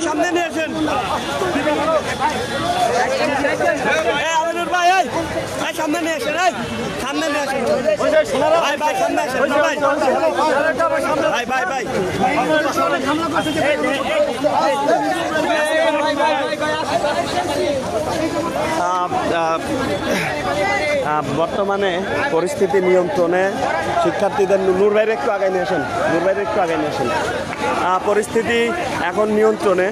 সামনে নিয়ে আসেন। এই আমিনুর ভাই এই। সামনে নিয়ে আসেন এই। সামনে নিয়ে আসেন। ভাই ভাই সামনে আসেন ভাই। ভাই ভাই ভাই। আহ, বর্তমানে পরিস্থিতি নিয়ন্ত্রণে শিক্ষার্থীদের নূর ভাইয়ের একটু আগে নিয়ে আসেন, নূর ভাইয়ের একটু আগে নিয়ে আসেন। পরিস্থিতি এখন নিয়ন্ত্রণে।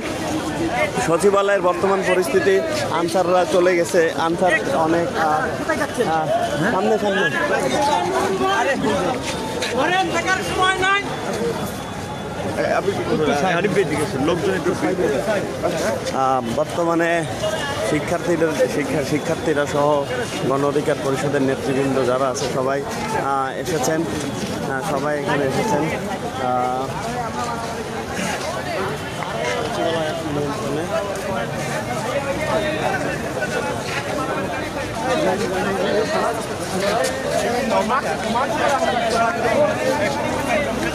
সচিবালয়ের বর্তমান পরিস্থিতি, আনসাররা চলে গেছে, আনসার অনেক সামনে সামনে। বর্তমানে শিক্ষার্থীদের শিক্ষা শিক্ষার্থীরা সহ গণ অধিকার পরিষদের নেতৃবৃন্দ যারা আছে সবাই এসেছেন। সবাই এখানে এসেছেন।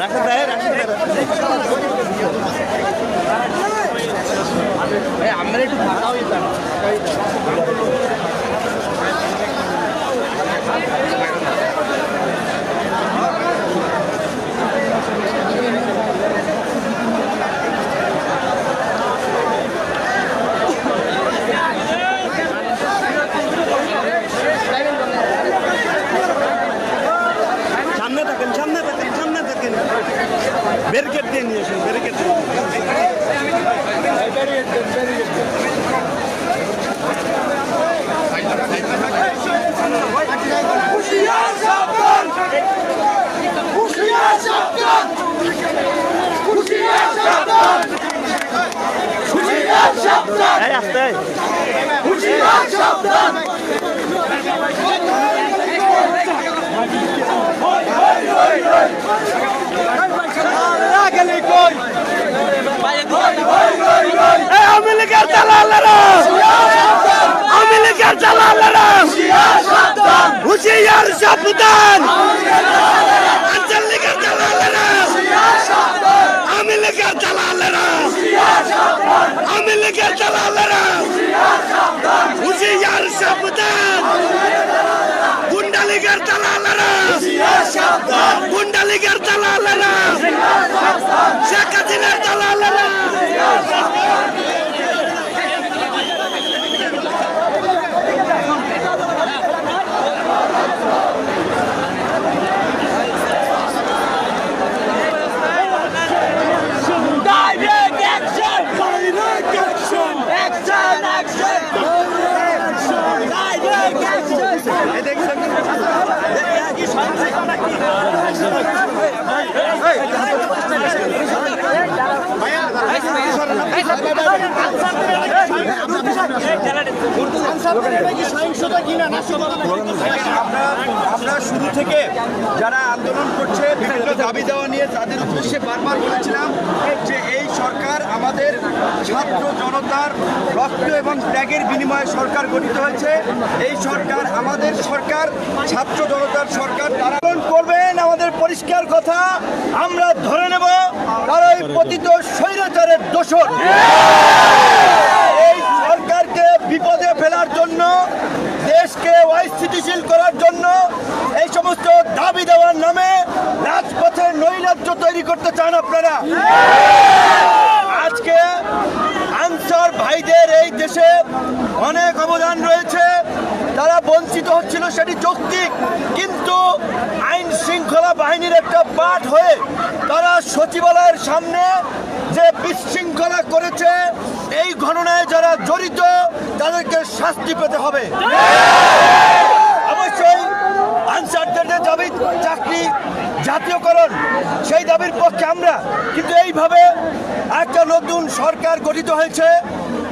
রাখেন ভাই রাখেন ভাই আমরা একটু ফাঁকা হয়ে যান সামনে থাকেন সামনে থাকেন সামনে থাকেন ব্যারিকেড দিয়ে নিয়ে আসুন ব্যারিকেড হুঁশিয়ার সাবধান হুঁশিয়ার সাবধান হুঁশিয়ার সাবধান হুঁশিয়ার সাবধান এই আসতে হুঁশিয়ার সাবধান এই আওয়ামী লীগের দালালেরা আওয়ামী লীগের দালালেরা হুঁশিয়ার সাবধান আঞ্চল লীগের দালালেরা। আওয়ামী লীগের দালালেরা। আওয়ামী লীগের দালালেরা। হুঁশিয়ার সাবধান গুন্ডা লীগের দালালেরা। গুন্ডা লীগের দালালেরা। শেখ হাসিনার দালালেরা। আমরা আমরা শুরু থেকে যারা আন্দোলন করছে বিভিন্ন দাবি দেওয়া নিয়ে তাদের উদ্দেশ্যে বারবার বলেছিলাম যে এই সরকার আমাদের ছাত্র জনতার রক্ত এবং ত্যাগের বিনিময়ে সরকার গঠিত হয়েছে। এই সরকার আমাদের সরকার, ছাত্র জনতার সরকার, তারা করবেন, আমাদের পরিষ্কার কথা, আমরা ধরে নেব তারা এই পতিত স্বৈরাচারের দোষর এই সরকারকে বিপদে ফেলার জন্য দেশকে অস্থিতিশীল করার জন্য এই সমস্ত দাবি দেওয়ার নামে রাজপথে নৈরাজ্য তৈরি করতে চান আপনারা? আজকে আনসার ভাইদের এই দেশে অনেক অবদান রয়েছে। তারা বঞ্চিত হচ্ছিল, সেটি যৌক্তিক। কিন্তু আইন শৃঙ্খলা বাহিনীর একটা পাঠ হয়ে তারা সচিবালয়ের সামনে যে বিশৃঙ্খলা করেছে, এই ঘটনায় যারা জড়িত, তাদেরকে শাস্তি পেতে হবে। আনসারদের যে দাবি চাকরি জাতীয়করণ সেই দাবির পক্ষে আমরা। কিন্তু এইভাবে একটা নতুন সরকার গঠিত হয়েছে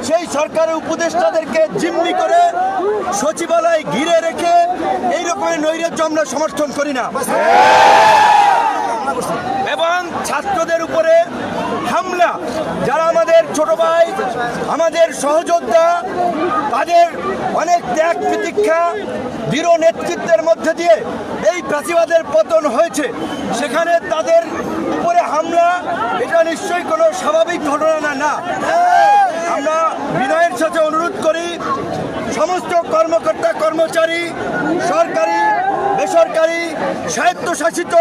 সেই সরকারের উপদেষ্টাদেরকে জিম্মি করে সচিবালয় ঘিরে রেখে এই রকমের নৈরাজ্য আমরা সমর্থন করি না। এবং ছাত্রদের উপরে হামলা। যারা আমাদের ছোট ভাই, আমাদের সহযোদ্ধা, তাদের অনেক ত্যাগ প্রতীক্ষা, দৃঢ় নেতৃত্বের মধ্যে দিয়ে এই প্রাচীবাদের পতন হয়েছে। সেখানে তাদের উপরে হামলা, এটা নিশ্চয়ই কোনো স্বাভাবিক ঘটনা না না। আমরা বিনয়ের সাথে অনুরোধ করি, সমস্ত কর্মকর্তা, কর্মচারী, সরকারি বেসরকারি স্বায়ত্তশাসিত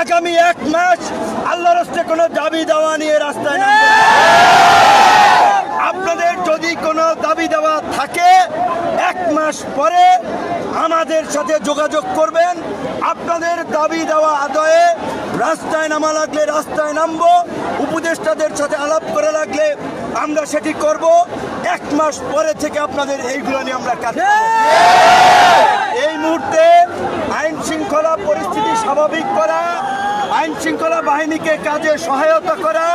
আগামী এক মাস আল্লাহর কোনো দাবি দেওয়া নিয়ে রাস্তায়। আপনাদের যদি কোনো দাবি দেওয়া থাকে, এক মাস পরে আমাদের সাথে যোগাযোগ করবেন। আপনাদের দাবি দেওয়া আদয়ে রাস্তায় নামা লাগলে রাস্তায় নামবো, উপদেষ্টাদের সাথে আলাপ করে লাগলে আমরা সেটি করব। এক মাস পরে থেকে আপনাদের এইগুলো নিয়ে আমরা কাজ এই মুহূর্তে শৃঙ্খলা পরিস্থিতি স্বাভাবিক করা আইন শৃঙ্খলা বাহিনীকে কাজে সহায়তা করা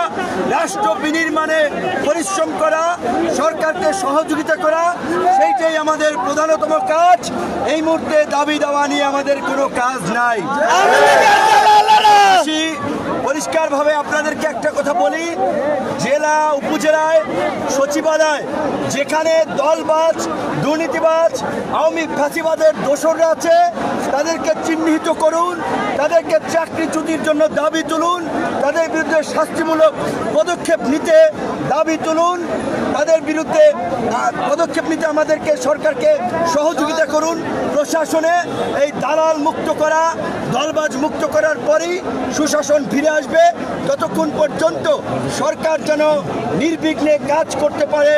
রাষ্ট্র বিনির্মাণে পরিশ্রম করা সরকারকে সহযোগিতা করা সেইটাই আমাদের প্রধানতম কাজ। এই মুহূর্তে দাবি দাওয়া নিয়ে আমাদের কোনো কাজ নাই। পরিষ্কারভাবে আপনাদেরকে একটা কথা বলি। জেলা, উপজেলায়, সচিবালয়, যেখানে দলবাজ, দুর্নীতিবাজ, আওয়ামী ফাঁসিবাদের দোসররা আছে, তাদেরকে চিহ্নিত করুন, তাদেরকে চাকরি চাকরিচ্যুতির জন্য দাবি তুলুন, তাদের বিরুদ্ধে শাস্তিমূলক পদক্ষেপ নিতে দাবি তুলুন, তাদের বিরুদ্ধে পদক্ষেপ নিতে আমাদেরকে সরকারকে সহযোগিতা করুন, প্রশাসনে এই দালাল মুক্ত করা, দলবাজ মুক্ত করার পরেই সুশাসন ফিরে আসবে। ততক্ষণ পর্যন্ত সরকার যেন নির্বিঘ্নে কাজ করতে পারে,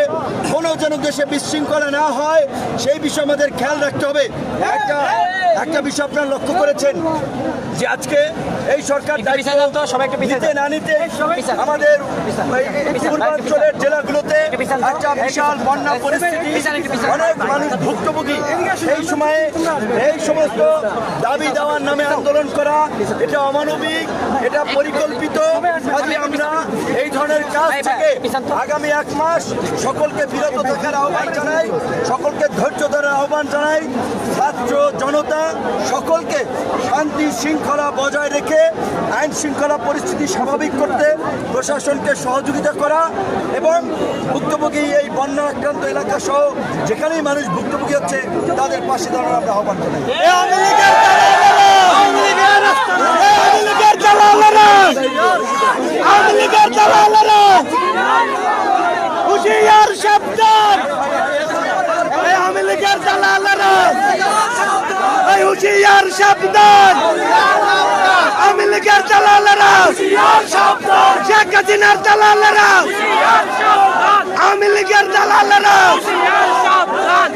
কোনো যেন দেশে বিশৃঙ্খলা না হয়, সেই বিষয়ে আমাদের খেয়াল রাখতে হবে। একটা একটা বিষয় আপনারা লক্ষ্য করেছেন যে আজকে এই সরকার নিতে না নিতে আমাদের পূর্বাঞ্চলের জেলাগুলোতে একটা বিশাল বন্যা পরিস্থিতি। অনেক মানুষ ভুক্তভোগী। এই সময়ে এই সমস্ত দাবি দেওয়ার নামে আন্দোলন করা এটা অমানবিক এটা পরিকল্পিত। কাজে আমরা এই ধরনের কাজ থেকে আগামী এক মাস সকলকে বিরত থাকার আহ্বান জানাই সকলকে ধৈর্য ধরার আহ্বান জানাই। ছাত্র জনতা সকলকে শান্তি শৃঙ্খলা বজায় রেখে আইন শৃঙ্খলা পরিস্থিতি স্বাভাবিক করতে প্রশাসনকে সহযোগিতা করা এবং ভুক্তভোগী এই বন্যা আক্রান্ত এলাকা সহ যেখানেই মানুষ ভুক্তভোগী হচ্ছে, তাদের পাশে দাঁড়ানোর আমরা আহ্বান জানাই। হুশিয়ার আওয়ামী লীগের এই হুশিয়ার সাবধান আওয়ামী লীগের দালালেরা শেখ হাসিনার দালালেরা আওয়ামী লীগের দালালেরা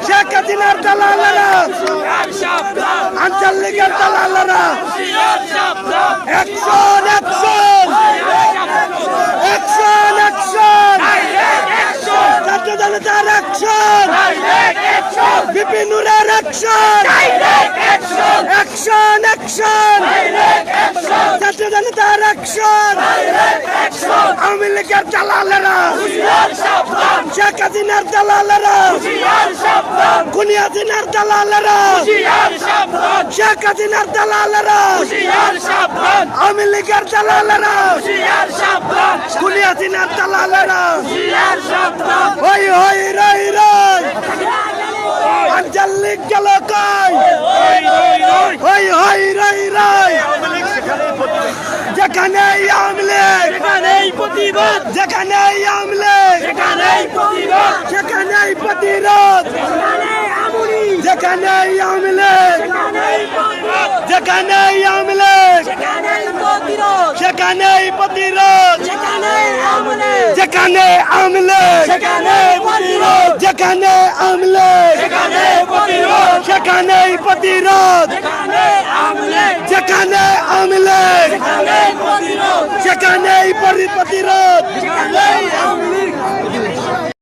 শেখ হাসিনার দালালেরা আঞ্চল লীগের দালালেরা অ্যাকশন অ্যাকশন অ্যাকশন অ্যাকশন জাতীয় জনতার অ্যাকশন অ্যাকশন জাতীয় জনতার অ্যাকশন আওয়ামী লীগের দালালেরা! শেখ হাসিনার দালালেরা! খুনি হাসিনার দালালেরা! শেখ হাসিনার দালালেরা! আওয়ামী লীগের দালালেরা! খুনি হাসিনার দালালেরা! হই হই রই রই! আঞ্চল লীগ গেল কই? হই হই রই রই। যেখানে লীগ এই প্রতিবাদ। যেখানে আওয়ামী লীগ। এখানেই প্রতিবাদ। সেখানে প্রতিরোধ। যেখানে আওয়ামী লীগ। যেখানে আওয়ামী লীগ। সেখানে প্রতিরোধ। যেখানে আওয়ামী লীগ। সেখানে প্রতিরোধ। যেখানে আমলে সেখানে প্রতিরোধ। যেখানে আওয়ামী লীগ সেখানে প্রতিরোধ।